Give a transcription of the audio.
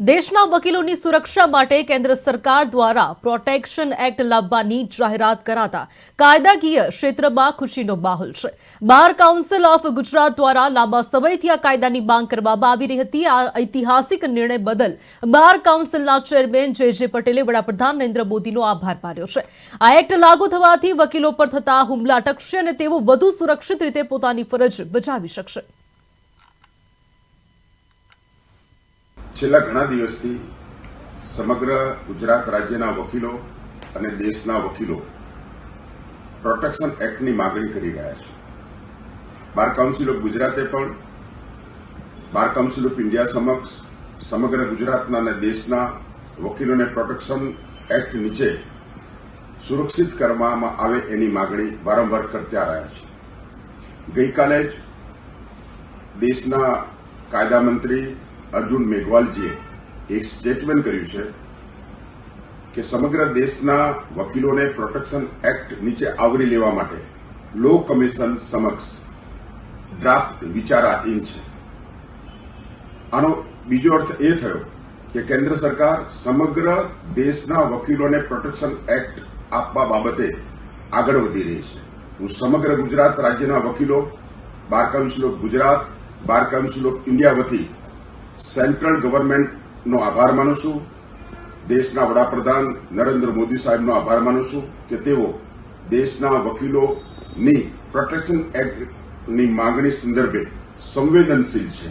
દેશના વકીલોની સુરક્ષા માટે કેન્દ્ર સરકાર દ્વારા પ્રોટેક્શન એક્ટ લાવવાની જાહેરાત કરાતા કાયદાકીય ક્ષેત્રમાં ખુશીનો માહોલ છે. બાર કાઉન્સિલ ઓફ ગુજરાત દ્વારા લાંબા સમયથી આ કાયદાની માંગ કરવામાં આવી રહી હતી. આ ઐતિહાસિક નિર્ણય બદલ બાર કાઉન્સિલના ચેરમેન જે જે પટેલે વડાપ્રધાન નરેન્દ્ર મોદીનો આભાર માન્યો છે. આ એક્ટ લાગુ થવાથી વકીલો પર થતા હુમલા અટકશે અને તેઓ વધુ સુરક્ષિત રીતે પોતાની ફરજ બજાવી શકશે. છેલ્લા ઘણા દિવસથી સમગ્ર ગુજરાત રાજ્યના વકીલો અને દેશના વકીલો પ્રોટેક્શન એક્ટની માગણી કરી રહ્યા છે. બાર કાઉન્સિલ ઓફ ગુજરાતે પણ, બાર કાઉન્સિલ ઓફ ઇન્ડિયા સમક્ષ સમગ્ર ગુજરાતના અને દેશના વકીલોને પ્રોટેક્શન એક્ટ નીચે સુરક્ષિત કરવામાં આવે એની માગણી વારંવાર કરતા રહ્યા છે. ગઈકાલે જ દેશના કાયદા મંત્રી અર્જુન મેઘવાલજીએ એક સ્ટેટમેન્ટ કર્યું છે કે સમગ્ર દેશના વકીલોને પ્રોટેક્શન એક્ટ નીચે આવરી લેવા માટે લો કમિશન સમક્ષ ડ્રાફ્ટ વિચારાધીન છે. આનો બીજો અર્થ એ થયો કે કેન્દ્ર સરકાર સમગ્ર દેશના વકીલોને પ્રોટેક્શન એક્ટ આપવા બાબતે આગળ વધી રહી છે. હું સમગ્ર ગુજરાત રાજ્યના વકીલો, bar council of Gujarat, bar council of India વતી સેન્ટ્રલ ગવર્મેન્ટનો આભાર માનું છું. દેશના વડાપ્રધાન નરેન્દ્ર મોદી સાહેબનો આભાર માનું છું કે તેઓ દેશના વકીલોની પ્રોટેક્શન એક્ટની માંગણી સંદર્ભે સંવેદનશીલ છે.